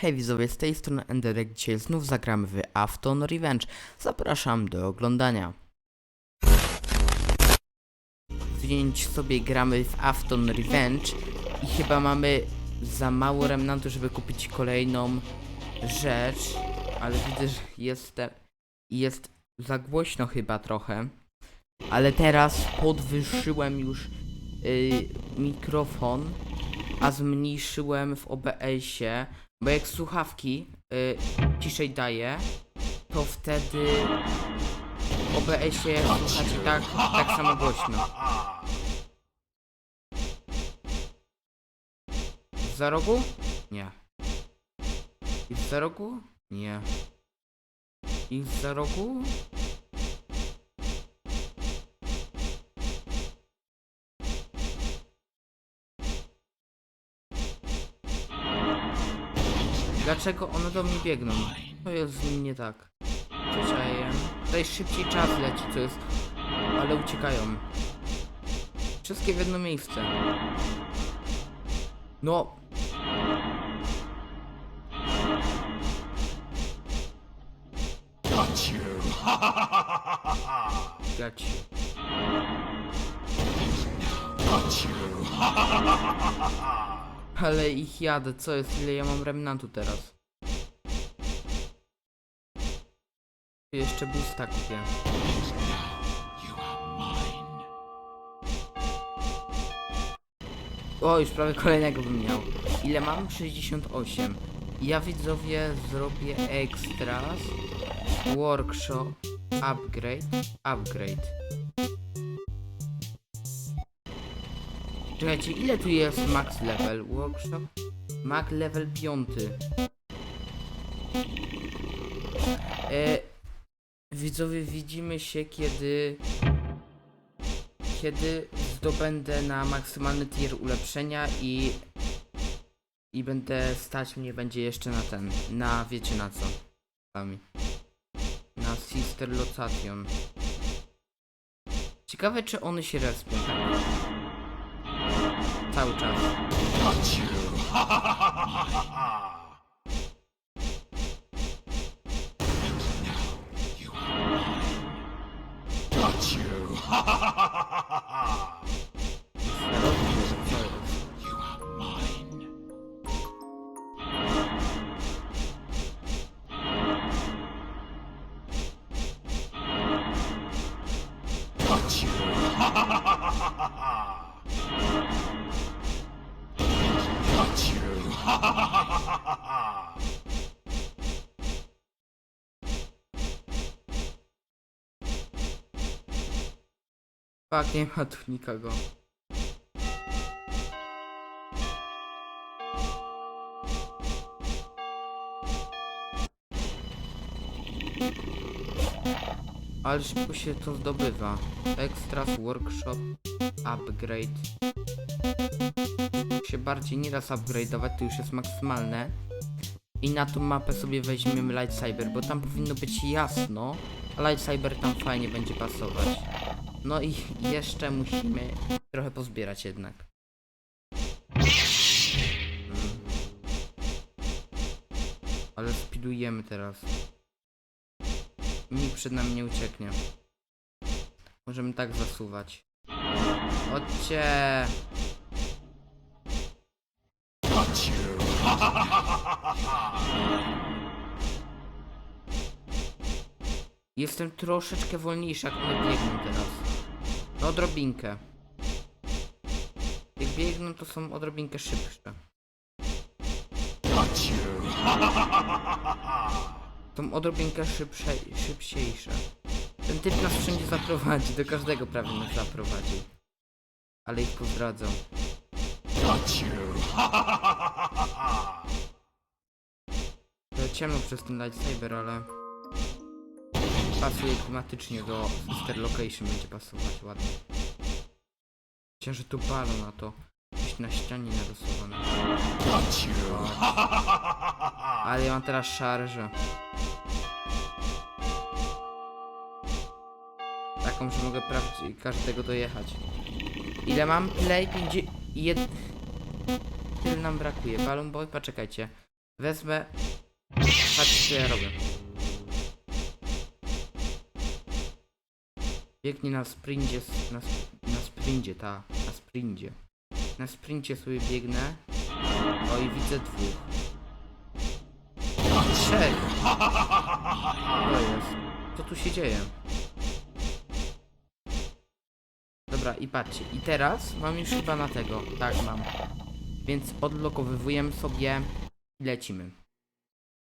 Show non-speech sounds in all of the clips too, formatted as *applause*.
Hej widzowie, z tej strony Enderek. Dzisiaj znów zagramy w Afton Revenge. Zapraszam do oglądania. Więc sobie gramy w Afton Revenge i chyba mamy za mało remnantu, żeby kupić kolejną rzecz, ale widzę, że jestem, jest za głośno chyba trochę. Ale teraz podwyższyłem już y, mikrofon, a zmniejszyłem w OBS-ie, bo jak słuchawki y, ciszej daje, to wtedy w OBS-ie słuchacie tak, tak samo głośno. Za rogu? Nie. I za rogu? Nie. I za rogu? Dlaczego one do mnie biegną? To jest z nim nie tak. Przeczajem. Tutaj szybciej czas leci, co jest... Ale uciekają. Wszystkie w jedno miejsce. No. Got you. Gać. *laughs* Got you. *laughs* *laughs* Ale ich jadę, co jest? Ile ja mam remnantu teraz? Jeszcze kupię. You are mine. O, już prawie kolejnego bym miał. Ile mam? 68. Ja widzowie zrobię extras, workshop, upgrade, upgrade. Czekajcie, ile tu jest max level? Workshop? Max level 5. E, widzowie, widzimy się kiedy kiedy zdobędę na maksymalny tier ulepszenia i i będę stać mnie będzie jeszcze na ten, na wiecie na co. Na Sister Location. Ciekawe czy one się respią? Cały czas. Got you. You are mine. Got you. Co Fak, nie ma tu nikogo. Ale szybko się to zdobywa. Extras, workshop, upgrade. Się bardziej nie da upgrade'ować, to już jest maksymalne. I na tą mapę sobie weźmiemy Lightsaber, bo tam powinno być jasno, a Lightsaber tam fajnie będzie pasować. No i jeszcze musimy trochę pozbierać jednak. Mm. Ale speedujemy teraz. Nikt przed nami nie ucieknie. Możemy tak zasuwać. Chodźcie! Got *laughs* Jestem troszeczkę wolniejszy, jak one biegną teraz. No odrobinkę. Jak biegną, to są odrobinkę szybsze. Są odrobinkę szybsze, szybciejsze. Ten typ nas wszędzie zaprowadzi, do każdego prawie nas zaprowadzi. Ale ich pozdradzą. Ciemno przez ten lightsaber, ale... Pasuje klimatycznie do Sister Location, będzie pasować ładnie. Myślę, że tu balon na to. Gdzieś na ścianie narysowane. Ale ja mam teraz szarżę. Taką, że mogę prawie każdego dojechać. Ile mam? Play 50... Jed... Tyle nam brakuje. Balloon Boy, poczekajcie. Wezmę... Patrz co ja robię. Biegnie na sprincie, na, na sprincie, ta, na sprincie. Na sprincie sobie biegnę. O i widzę dwóch. Trzech! To jest. Co tu się dzieje? Dobra, i patrzcie. I teraz mam już chyba na tego. Tak, mam. Więc odlokowywujemy sobie i lecimy.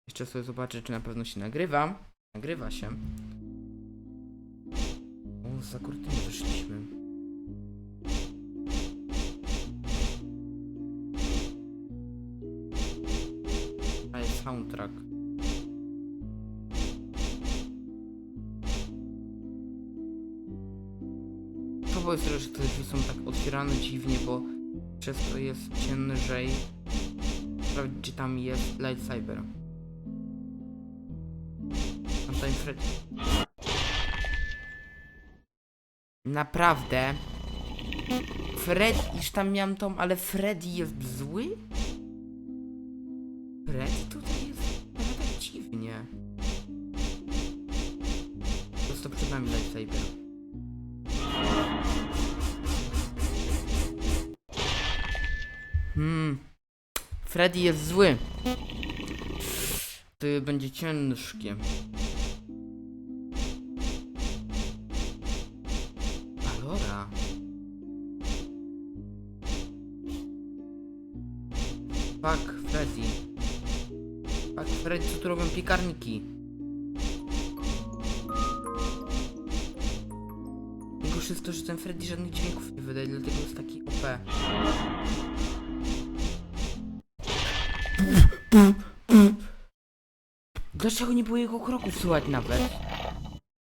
Jeszcze sobie zobaczę, czy na pewno się nagrywa. Nagrywa się. Za kurtyny wyszliśmy. A jest soundtrack. To było jest, że te drzwi są tak otwierane dziwnie, bo przez to jest ciężej sprawdzić, czy tam jest lightsaber. Tam ten Fred... Naprawdę? Fred, iż tam miałem tą, ale Freddy jest zły? Freddy tutaj jest tak dziwnie. Po prostu przed nami lightsaber. Hmm. Freddy jest zły. To będzie ciężkie. Tu robią piekarniki? Najgorsze jest to, że ten Freddy żadnych dźwięków nie wydaje, dlatego jest taki OP. Dlaczego nie było jego kroków słychać nawet?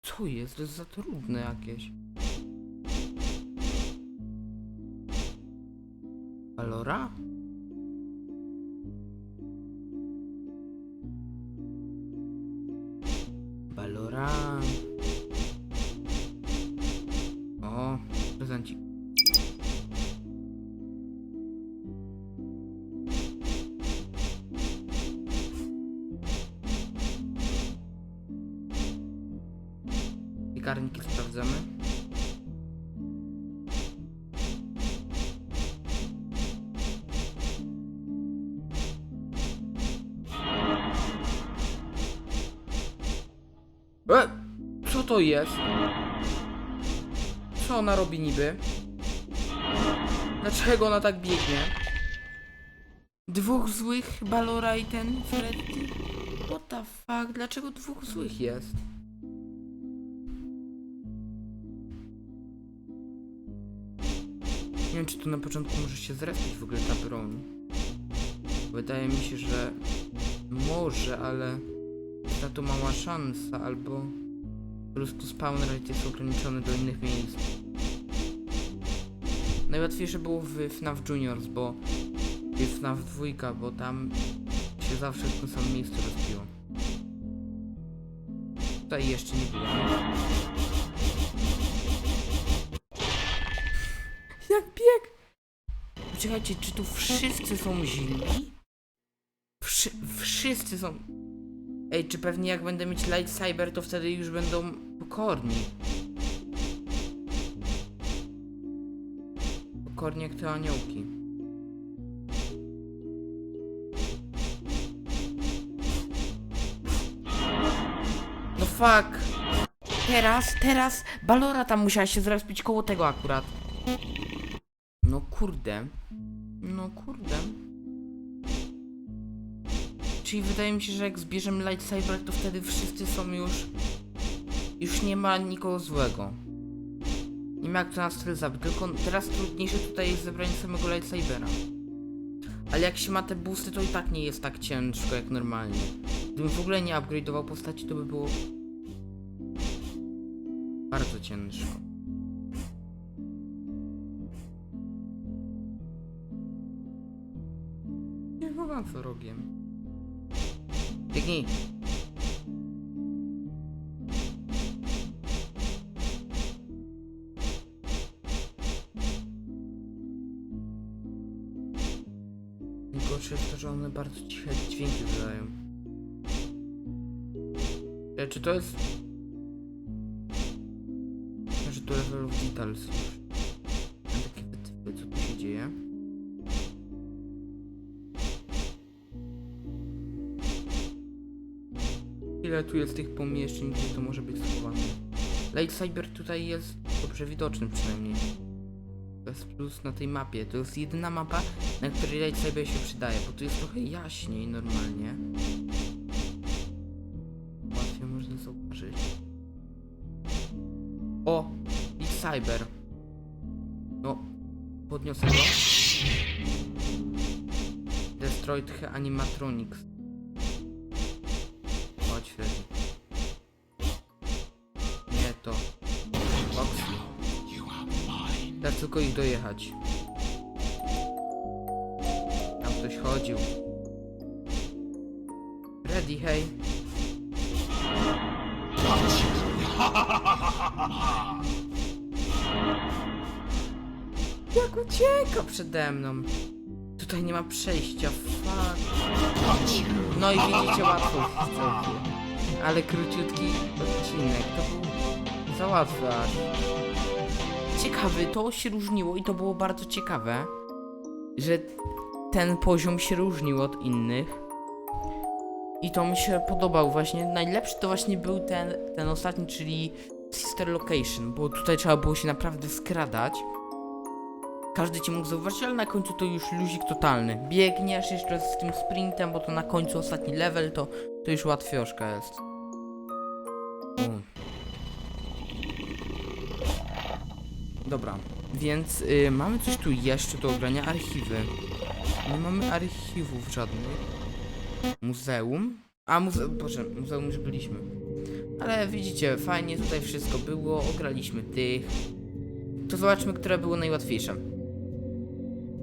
Co jest? To jest za trudne jakieś. Valora? O, prezencik. Piekarniki sprawdzamy. E, co to jest? Co ona robi niby? Dlaczego ona tak biegnie? Dwóch złych, Balora i ten Freddy? What the fuck? Dlaczego dwóch złych jest? Nie wiem, czy tu na początku może się zrespić w ogóle ta broń. Wydaje mi się, że może, ale ta to mała szansa, albo po prostu spawn rate jest ograniczony do innych miejsc. Najłatwiejsze było w FNAF Juniors, bo jest FNAF 2, bo tam się zawsze w tym samym miejscu rozbiło. Tutaj jeszcze nie było. Jak bieg! Poczekajcie, czy tu wszyscy są źli? Wszy wszyscy są... Ej, czy pewnie jak będę mieć lightsaber, to wtedy już będą pokorni? Pokorni jak te aniołki. No fuck! Teraz, teraz, Balora tam musiała się zrespić koło tego akurat. No kurde. No kurde. Czyli wydaje mi się, że jak zbierzemy lightsaber, to wtedy wszyscy są już... Już nie ma nikogo złego. Nie ma jak to nas tyle zabić, tylko teraz trudniejsze tutaj jest zebranie samego lightsabera. Ale jak się ma te boosty, to i tak nie jest tak ciężko jak normalnie. Gdybym w ogóle nie upgrade'ował postaci, to by było... Bardzo ciężko. Nie chowam co rogiem. Biegnij. Najgorsze jest to, że one bardzo ciche dźwięki wydają. E, czy to jest... Że to of details. Ile tu jest tych pomieszczeń, gdzie to może być schowane? Lightsaber tutaj jest dobrze widoczny przynajmniej. To jest plus na tej mapie. To jest jedyna mapa, na której lightsaber się przydaje, bo tu jest trochę jaśniej normalnie. Łatwiej można zauważyć. O! Lightsaber. No, podniosę go. Destroyed animatronics. Tylko ich dojechać. Tam ktoś chodził. Ready, hej. Jak ucieka przede mną. Tutaj nie ma przejścia, fuck. No i widzicie łatwo całkiem. Ale króciutki odcinek, to był za łatwy aż. Ciekawy, to się różniło i to było bardzo ciekawe, że ten poziom się różnił od innych. I to mi się podobał właśnie. Najlepszy to właśnie był ten, ten ostatni, czyli Sister Location, bo tutaj trzeba było się naprawdę skradać. Każdy cię mógł zauważyć, ale na końcu to już luzik totalny. Biegniesz jeszcze z tym sprintem, bo to na końcu ostatni level to, to już łatwioszka jest. U. Dobra, więc y, mamy coś tu jeszcze do ogrania, archiwy. Nie mamy archiwów żadnych. Muzeum? A, muze Boże, muzeum już byliśmy. Ale widzicie, fajnie tutaj wszystko było, ograliśmy tych. To zobaczmy, które było najłatwiejsze.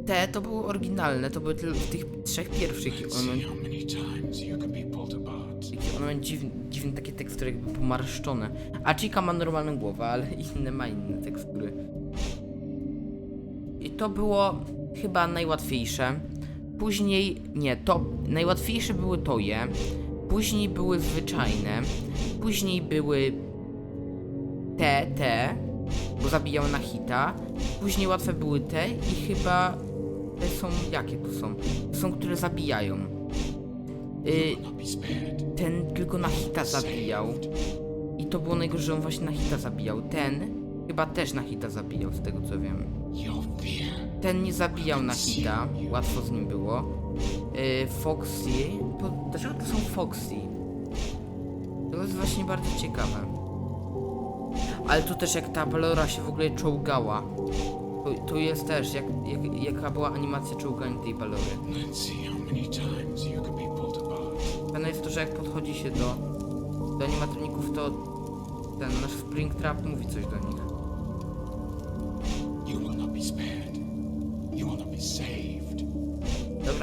Te to były oryginalne, to były tylko w tych trzech pierwszych. One mają dziwne, dziwne takie tekstury, jakby pomarszczone. A Chica ma normalną głowę, ale *laughs* inne ma inne tekstury. To było chyba najłatwiejsze. Później, nie, to najłatwiejsze były toje. Później były zwyczajne. Później były te, te, bo zabijały na hita. Później łatwe były te i chyba te są, jakie to są? Są, które zabijają. Y, ten tylko na hita zabijał. I to było najgorsze, że on właśnie na hita zabijał. Ten chyba też na hita zabijał, z tego co wiem. Ten nie zabijał na hita, łatwo z nim było. Yy, Foxy. To, dlaczego to są Foxy? To jest właśnie bardzo ciekawe. Ale to też jak ta Valora się w ogóle czołgała. To, to jest też, jak, jak, jaka była animacja czołgania tej Valory. Fajne jest to, że jak podchodzi się do, do animatroników, to ten nasz Springtrap mówi coś do nich.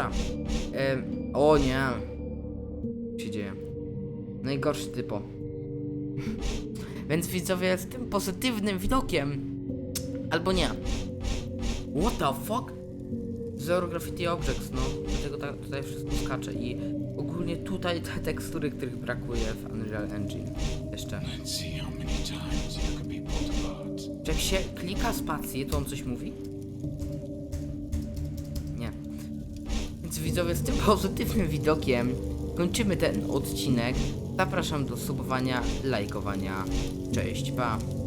Dobra. O nie. Co się dzieje? Najgorszy typo. *laughs* Więc widzowie z tym pozytywnym widokiem. Albo nie. What the fuck? Zero Graffiti Objects, no. Dlatego ta, tutaj wszystko skacze i ogólnie tutaj te tekstury, których brakuje w Unreal Engine. Jeszcze. Czy jak się klika spację, to on coś mówi? Widzowie, z tym pozytywnym widokiem kończymy ten odcinek. Zapraszam do subowania, lajkowania. Cześć, pa.